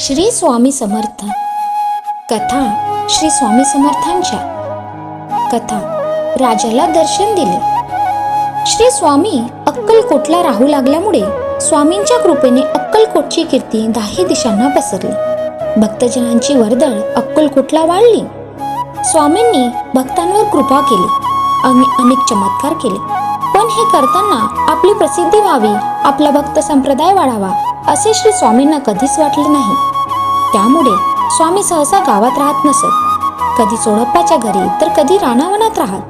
श्री स्वामी समर्थ. कथा श्री स्वामी समर्थांच्या. कथा राजाला दर्शन दिले. श्री स्वामी अक्कलकोटला राहू लागल्यामुळे स्वामींच्या कृपेने अक्कलकोटची कीर्ती दहा दिशांना पसरली. भक्तजनांची वर्दळ अक्कलकोटला वाढली. स्वामींनी भक्तांवर कृपा केली आणि अनेक चमत्कार केले. पण हे करताना आपली प्रसिद्धी व्हावी आपला भक्त संप्रदाय वाढावा असे श्री स्वामींना कधीच वाटले नाही. त्यामुळे स्वामी सहसा गावात राहत नसत. कधी चोडप्पाच्या घरी तर कधी रानावनात राहत.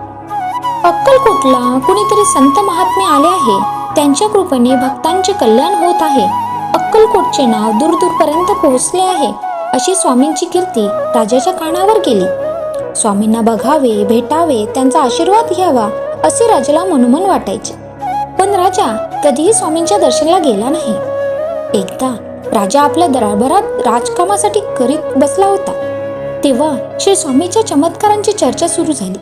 अक्कलकोटला कुणीतरी संत महात्मे आले आहे त्यांच्या कृपेने भक्तांचे कल्याण होत आहे. अक्कलकोटचे नाव दूरदूरपर्यंत पोहोचले आहे अशी स्वामींची कीर्ती राजाच्या कानावर गेली. स्वामींना बघावे भेटावे त्यांचा आशीर्वाद घ्यावा असे राजाला मनोमन वाटायचे. पण राजा कधीही स्वामींच्या दर्शनाला गेला नाही. एकदा राजा आपल्या दरबारात राजकामासाठी करीत बसला होता. तेव्हा श्री स्वामीच्या चमत्कारांची चर्चा सुरू झाली.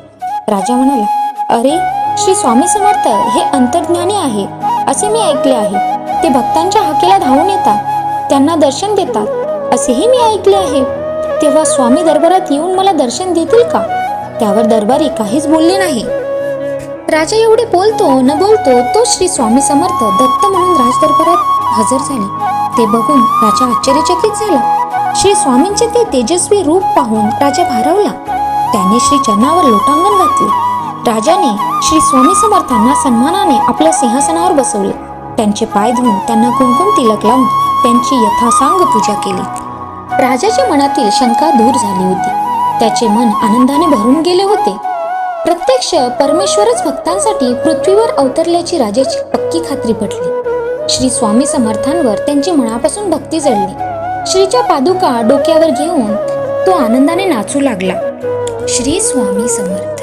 राजा म्हणाला अरे श्री स्वामी समर्थ हे अंतर्ज्ञानी आहे असे मी ऐकले आहे. ते भक्तांच्या हाकेला धावून येतात त्यांना दर्शन देतात असेही मी ऐकले आहे. तेव्हा स्वामी दरबारात येऊन मला दर्शन देतील का? त्यावर दरबारी काहीच बोलले नाही. राजा एवढे बोलतो न बोलतो तो श्री स्वामी समर्थ दत्त म्हणून राजदरबारात हजर झाली. ते बघून राजा आश्चर्यचकित झाला. श्री स्वामींचे ते तेजस्वी रूप पाहून राजा भारावला. त्याने श्री चरणावर लोटांगण घातले. राजाने श्री स्वामी समर्थांना सन्मानाने आपल्या सिंहासनावर बसवले. त्यांचे पाय धुवून त्यांना कुंकुम तिलक लावून त्यांची यथासांग पूजा केली. राजाच्या मनातील शंका दूर झाली होती. त्याचे मन आनंदाने भरून गेले होते. प्रत्यक्ष परमेश्वरच भक्तांसाठी पृथ्वीवर अवतरल्याची राजाची पक्की खात्री पटली. श्री स्वामी समर्थांवर त्यांची मनापासून भक्ती जडली. श्रीच्या पादुका डोक्यावर घेऊन तो आनंदाने नाचू लागला. श्री स्वामी समर्थ.